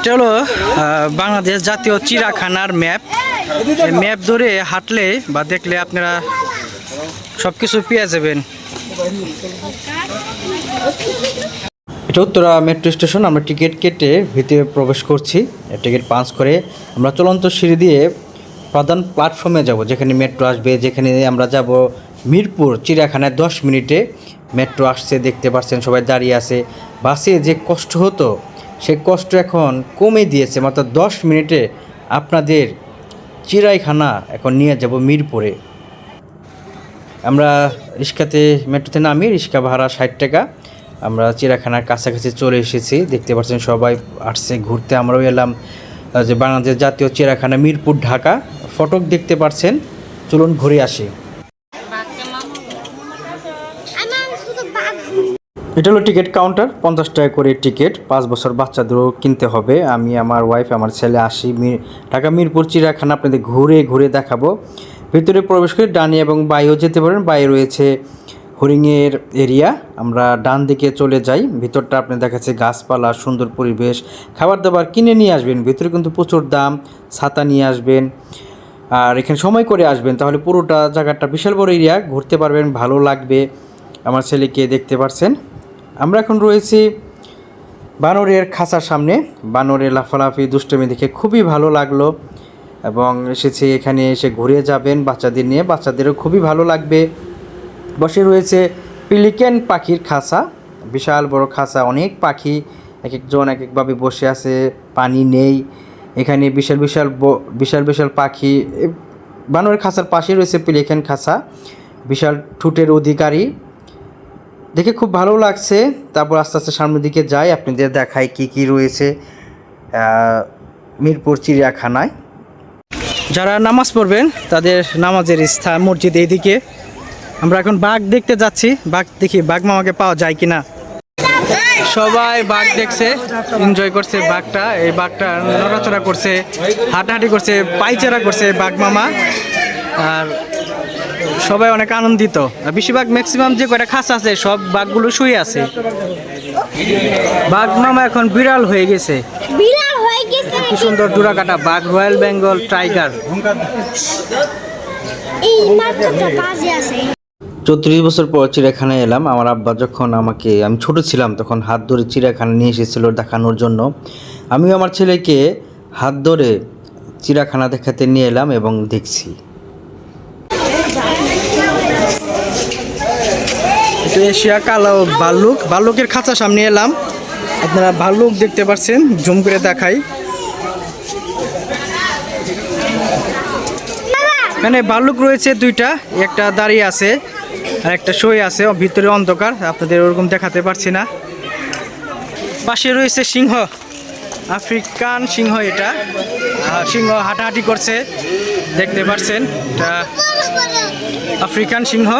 এটা হলো বাংলাদেশ জাতীয় চিড়াখানার ম্যাপ। ম্যাপ ধরে হাঁটলে বা দেখলে আপনারা সব কিছু পেয়ে যাবেন। এটা উত্তরা মেট্রো স্টেশন, আমরা টিকিট কেটে ভিতরে প্রবেশ করছি। টিকিট পাঞ্চ করে আমরা চলন্ত সিঁড়ি দিয়ে প্রধান প্ল্যাটফর্মে যাব, যেখানে মেট্রো আসবে, যেখানে আমরা যাব মিরপুর, চিড়িয়াখানায় দশ মিনিটে। মেট্রো আসছে, দেখতে পাচ্ছেন সবাই দাঁড়িয়ে আছে। বাসে যে কষ্ট হতো সেই কষ্ট এখন কমে দিয়েছে। মাত্র দশ মিনিটে আপনাদের চিড়াইখানা এখন নিয়ে যাব মিরপুরে। আমরা রিক্সাতে, মেট্রোতে নামি, রিক্সা ভাড়া ষাট টাকা। আমরা চিড়াখানার কাছাকাছি চলে এসেছি। দেখতে পাচ্ছেন সবাই আসছে, ঘুরতে। আমরাও এলাম যে বাংলাদেশ জাতীয় চিড়াখানা মিরপুর, ঢাকা। ফটক দেখতে পাচ্ছেন। চলুন ঘুরে আসি আমার শুধু বাঘ এটা হলো টিকিট কাউন্টার, পঞ্চাশ টাকা করে টিকিট, পাঁচ বছর বাচ্চাদেরও কিনতে হবে। আমি আমার ওয়াইফ আমার ছেলে আসি ঢাকা, মিরপুর, চিড়িয়াখানা, আপনাদের ঘুরে ঘুরে দেখাবো। ভিতরে প্রবেশ করে ডানে এবং বাইরেও যেতে পারেন। বাইরে রয়েছে হরিংয়ের এরিয়া আমরা ডান দিকে চলে যাই। ভিতরটা আপনি দেখাচ্ছে গাছপালা, সুন্দর পরিবেশ। খাবার দাবার কিনে নিয়ে আসবেন। ভিতরে কিন্তু প্রচুর দাম। ছাতা নিয়ে আসবেন। আর এখানে সময় করে আসবেন। তাহলে পুরোটা জায়গাটা বিশাল বড় এরিয়া ঘুরতে পারবেন, ভালো লাগবে। আমার ছেলেকে দেখতে পারছেন। আমরা এখন রয়েছি বানরের খাঁচার সামনে। বানরের লাফালাফি, দুষ্টমি দেখে খুবই ভালো লাগল এবং এসেছি এখানে, এসে ঘুরে যাবেন বাচ্চাদের নিয়ে। বাচ্চাদেরও খুবই ভালো লাগবে। বসে রয়েছে পিলিকেন পাখির খাঁচা। বিশাল বড় খাঁচা, অনেক পাখি এক একজন এক একভাবে বসে আছে, পানি নেই। এখানে বিশাল বিশাল বিশাল বিশাল পাখি। বানরের খাঁচার পাশে রয়েছে পিলিকেন খাঁচা। বিশাল ঠুটের অধিকারী। দেখে খুব ভালো লাগছে। তারপর আস্তে আস্তে সামনের দিকে যাই, আপনাদের দেখাই কি কি রয়েছে মিরপুর চিড়িয়াখানায়। যারা নামাজ পড়বেন, তাদের নামাজের স্থান, মসজিদ এইদিকে। আমরা এখন বাঘ দেখতে যাচ্ছি। বাঘ দেখি, বাঘ মামাকে পাওয়া যায় কিনা? সবাই বাঘ দেখছে এনজয় করছে বাঘটা। এই বাঘটা নড়াচড়া করছে, হাঁটাহাঁটি করছে পাইচারা করছে বাঘ মামা। আর সবাই অনেক আনন্দিত। আর বেশিরভাগ ম্যাক্সিমাম যে কয়টা খাস আছে সব বাঘগুলো শুয়ে আছে। বাঘ মামা এখন বিড়াল হয়ে গেছে। বিড়াল হয়ে গেছে কি সুন্দর দুরাকাটা বাঘ রয়্যাল বেঙ্গল টাইগার। এই মাত্রটা বাজে আছে। চৌত্রিশ বছর পর চিড়িয়াখানায় এলাম। আমার আব্বা যখন আমাকে আমি ছোট ছিলাম তখন হাত ধরে চিড়িয়াখানা নিয়ে এসেছিল দেখানোর জন্য। আমিও আমার ছেলেকে হাত ধরে চিড়িয়াখানা দেখাতে নিয়ে এলাম এবং দেখছি। এশিয়া কালো ভাল্লুক, ভাল্লুকের খাঁচা সামনে এলাম। আপনারা ভাল্লুক দেখতে পাচ্ছেন, জুম করে দেখাই। এখানে ভাল্লুক রয়েছে দুইটা, একটা দাঁড়িয়ে আছে আর একটা সই আছে ভিতরে অন্ধকার, আপনাদের ওরকম দেখাতে পারছি না। পাশে রয়েছে সিংহ, আফ্রিকান সিংহ এটা। সিংহ হাঁটাহাঁটি করছে, দেখতে পাচ্ছেন। এটা আফ্রিকান সিংহ।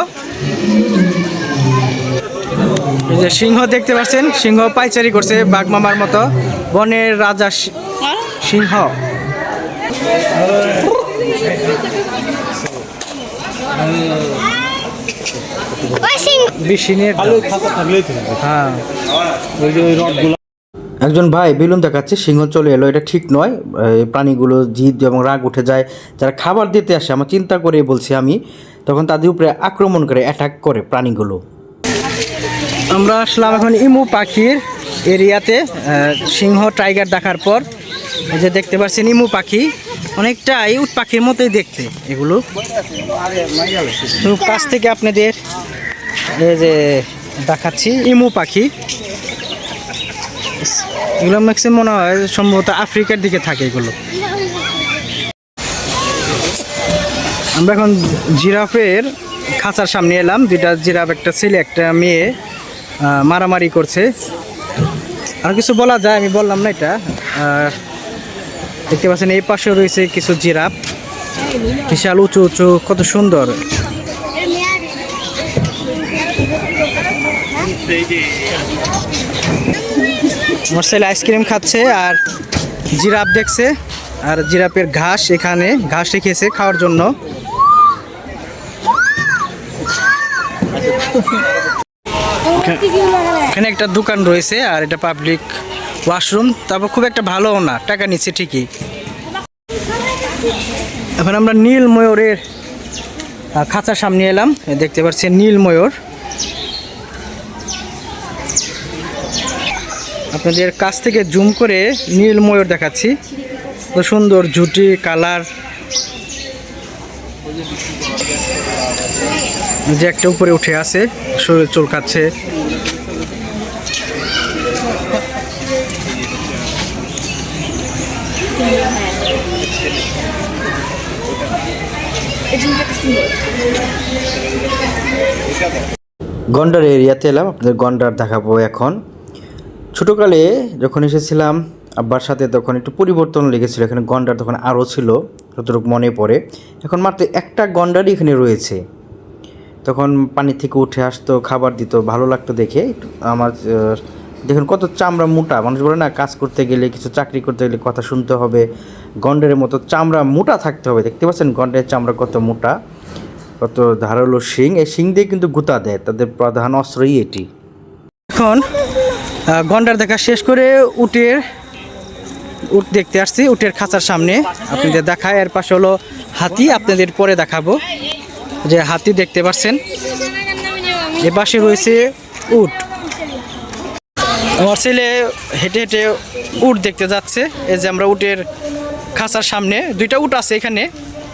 যে সিংহ দেখতে পাচ্ছেন, সিংহ পাইচারি করছে বাঘ মামার মতো, বনের রাজা সিংহ। হ্যাঁ। একজন ভাই বেলুন দেখাচ্ছে, সিংহ চলে এলো, এটা ঠিক নয়। প্রাণীগুলো জিদ এবং রাগ উঠে যায়, যারা খাবার দিতে আসে, আমার চিন্তা করে বলছি আমি, তখন তাদের উপরে আক্রমণ করে অ্যাটাক করে প্রাণীগুলো। আমরা আসলাম এখন ইমু পাখির এরিয়াতে সিংহ টাইগার দেখার পর। যে দেখতে পাচ্ছেন ইমু পাখি, অনেকটাই উট পাখির মতোই দেখতে এগুলো। কাছ থেকে আপনাদের এই যে দেখাচ্ছি ইমু পাখি। এগুলো ম্যাক্সিমাম মনে হয় সম্ভবত আফ্রিকার দিকে থাকে এগুলো। আমরা এখন জিরাফের খাঁচার সামনে এলাম দুইটা জিরাফ একটা ছেলে, একটা মেয়ে। মারামারি করছে। আর কিছু বলা যায়, আমি বললাম না এটা। দেখতে পাচ্ছেন, এই পাশে রয়েছে কিছু জিরাফ। বিশাল, উঁচু উঁচু, কত সুন্দর। আমার ছেলে আইসক্রিম খাচ্ছে আর জিরাফ দেখছে। আর জিরাফের ঘাস এখানে, ঘাস রেখেছে খাওয়ার জন্য। এখানে একটা দোকান রয়েছে আর এটা পাবলিক ওয়াশরুম তারপর খুব একটা ভালোও না টাকা নিচ্ছে ঠিকই। এখন আমরা নীল ময়ূরের খাঁচার সামনে এলাম। দেখতে পাচ্ছি নীল ময়ূর। আপনাদের কাছ থেকে জুম করে নীল ময়ূর দেখাচ্ছি। তো সুন্দর জুটি কালার। যে একটা উপরে উঠে আছে, শরীর চুলকাচ্ছে। গন্ডার এরিয়াতে এলাম, আপনাদের গন্ডার দেখাবো এখন। ছোটোকালে যখন এসেছিলাম আব্বার সাথে তখন একটু পরিবর্তন লেগেছিল, এখানে গন্ডার তখন আরও ছিল, যতটুকু মনে পড়ে। এখন মাত্র একটা গন্ডারই এখানে রয়েছে। তখন পানি থেকে উঠে আসতো, খাবার দিত, ভালো লাগতো দেখে। আমার দেখুন কত চামড়া মোটা। মানুষ বলে না, কাজ করতে গেলে, কিছু চাকরি করতে গেলে কথা শুনতে হবে। গন্ডারের মতো চামড়া মোটা থাকতে হবে। দেখতে পাচ্ছেন গন্ডারের চামড়া কত মোটা, কত ধারালো শিং। এই শিং দিয়ে কিন্তু গুতা দেয়, তাদের প্রধান অস্ত্রই এটি। এখন গন্ডার দেখা শেষ করে উটের উট দেখতে আসছি, উটের খাঁচার সামনে। আপনাদের দেখায়, এর পাশে হলো হাতি, আপনাদের পরে দেখাবো। যে হাতি দেখতে পাচ্ছেন, এ পাশে রয়েছে উট। আমার ছেলে হেঁটে হেঁটে উট দেখতে যাচ্ছে, এই যে আমরা উটের খাঁচার সামনে, দুইটা উট আছে এখানে।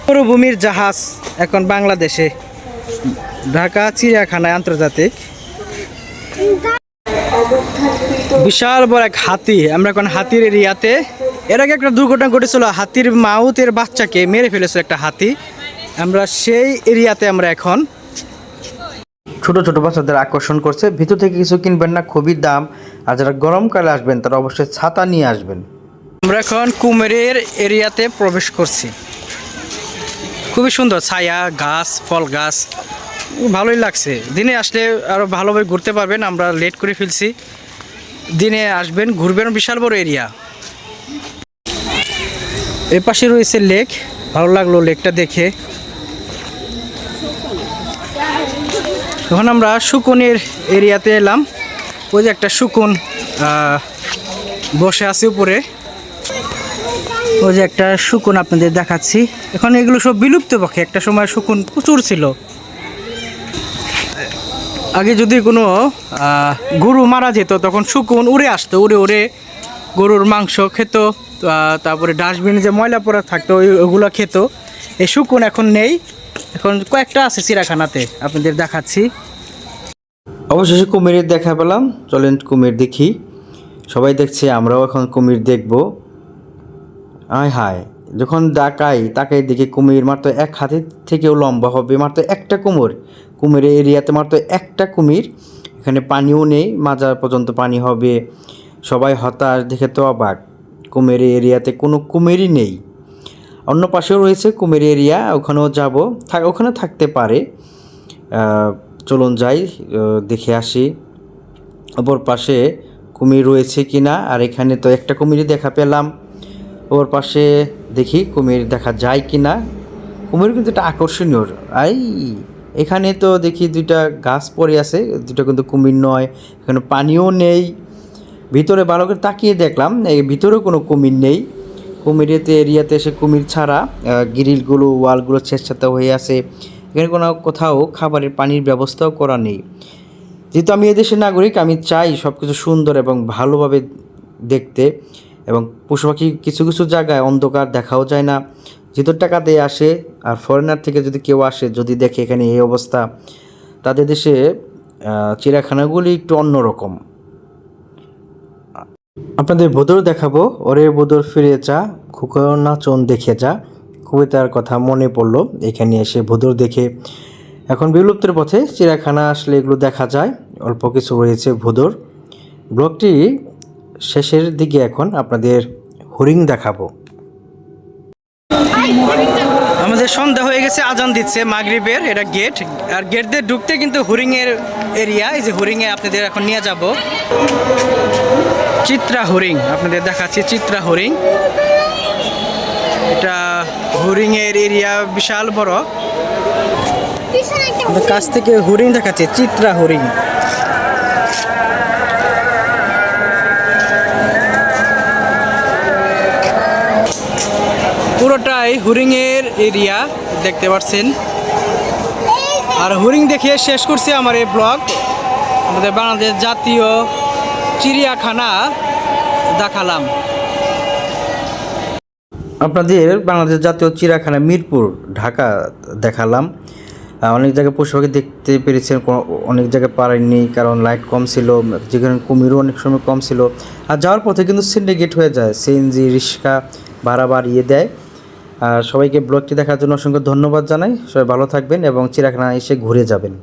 মরুভূমির জাহাজ এখন বাংলাদেশে ঢাকা চিড়িয়াখানায় আন্তর্জাতিক বিশাল বড় এক হাতি। আমরা এখন হাতির এরিয়াতে। এর আগে একটা দুর্ঘটনা ঘটেছিল হাতির মাউতের বাচ্চাকে মেরে ফেলেছিল একটা হাতি। আমরা সেই এরিয়াতে আমরা এখন। ছোট ছোট বাচ্চাদের আকর্ষণ করছে ভিতর থেকে কিছু কিনবেন না খুবই দাম। আর যারা গরমকালে আসবেন তারা অবশ্যই ছাতা নিয়ে আসবেন। আমরা এখন কুমেরের এরিয়াতে প্রবেশ করছি। খুবই সুন্দর ছায়া গাছ ফল গাছ। ভালোই লাগছে। দিনে আসলে আরও ভালোভাবে ঘুরতে পারবেন, আমরা লেট করে ফেলছি। দিনে আসবেন, ঘুরবেন, বিশাল বড় এরিয়া এ পাশে রয়েছে লেক ভালো লাগল লেকটা দেখে। এখন আমরা শুকনের এরিয়াতে এলাম। ওই যে একটা শুকুন বসে আছে উপরে। ওই যে একটা শুকুন আপনাদের দেখাচ্ছি। এখন এগুলো সব বিলুপ্ত পক্ষে, একটা সময় শুকুন প্রচুর ছিল। আগে যদি কোনো গরু মারা যেত, তখন শুকুন উড়ে আসতো, উড়ে উড়ে গরুর মাংস খেত তারপরে ডাস্টবিনে যে ময়লা পড়া থাকতো, ওই- ওগুলো খেত। এই শুকুন এখন নেই। এখন কয়েকটা আছে চিড়াখানাতে, আপনাদের দেখাচ্ছি। অবশেষে কুমিরের দেখা পেলাম। চলেন কুমির দেখি। সবাই দেখছে, আমরাও এখন কুমির দেখব। আয় হায়, যখন ডাকাই, তাকাই দেখি কুমির মাত্র এক হাতের থেকেও লম্বা হবে, মাত্র একটা কুমির। কুমিরের এরিয়াতে মাত্র একটা কুমির। এখানে পানিও নেই, মাজার পর্যন্ত পানি হবে। সবাই হতাশ, দেখে তো অবাক। কুমির এরিয়াতে কোনো কুমিরই নেই। অন্য পাশেও রয়েছে কুমির এরিয়া, ওখানেও যাব। ওখানে থাকতে পারে। চলুন যাই দেখে আসি। ওপর পাশে কুমির রয়েছে কি না আর এখানে তো একটা কুমিরই দেখা পেলাম। ওর পাশে দেখি কুমির দেখা যায় কি না কুমির কিন্তু একটা আকর্ষণীয়, আই! এখানে তো দেখি দুইটা গাছ পড়ে আছে, দুটো কিন্তু কুমির নয়, এখানে পানিও নেই। ভিতরে ভালো করে তাকিয়ে দেখলাম, এই ভিতরেও কোনো কুমির নেই। কুমিরেতে, এরিয়াতে এসে কুমির ছাড়া গ্রিলগুলো, ওয়ালগুলো ছেঁচড়াতে হয়ে আছে। এখানে কোনো কোথাও খাবারের পানির ব্যবস্থাও করা নেই। যেহেতু আমি এদেশের নাগরিক, আমি চাই সব কিছু সুন্দর এবং ভালোভাবে দেখতে এবং পশু পাখি কিছু কিছু জায়গায় অন্ধকার দেখাও যায় না। যেহেতু টাকা দিয়ে আসে আর ফরেনার থেকে যদি কেউ আসে যদি দেখে এখানে এই অবস্থা তাদের দেশে আহ, চিড়িয়াখানাগুলি একটু অন্যরকম আপনাদের বদর দেখাবো। ওরে বদর ফিরে যা খুকর নাচন দেখে যা। খুবই তার কথা মনে পড়ল এখানে এসে বদর দেখে। এখন বিলুপ্তের পথে চিড়িয়াখানা আসলে এগুলো দেখা যায়। অল্প কিছু রয়েছে ভোদর। ব্লগটি শেষের দিকে এখন আপনাদের হরিং দেখাবো। আমাদের সন্ধ্যা হয়ে গেছে আজান দিচ্ছে মাগরিবের এটা গেট আর গেট দিয়ে ঢুকতে কিন্তু হরিং এর এরিয়া এই যে হরিং এ আপনাদের এখন নিয়ে যাব। চিত্রা হরিং আপনাদের দেখাচ্ছি চিত্রা হরিং। এটা হরিং এর এরিয়া বিশাল বড়। কাছ থেকে হরিণ দেখাচ্ছে চিত্রা হরিণ এটাই হুরিংয়ের এরিয়া দেখতে পাচ্ছেন আর হরিং দেখিয়ে শেষ করছি আমার এই ব্লগ। আমাদের বাংলাদেশ জাতীয় চিড়িয়াখানা দেখালাম। আপনাদের বাংলাদেশ জাতীয় চিড়িয়াখানা মিরপুর, ঢাকা দেখালাম। অনেক জায়গায় পশু পাখি দেখতে পেরেছেন অনেক জায়গায় পারেননি, কারণ লাইট কম ছিল, যেখানে কুমিরও অনেক সময় কম ছিল। আর যাওয়ার পথে কিন্তু সিন্ডিকেট হয়ে যায়, সিএনজি, রিক্সা ভাড়া বাড়িয়ে দেয়। সবাইকে ব্লগটি দেখার জন্য অসংখ্য ধন্যবাদ জানাই। সবাই ভালো থাকবেন এবং চিড়াখানা এসে ঘুরে যাবেন।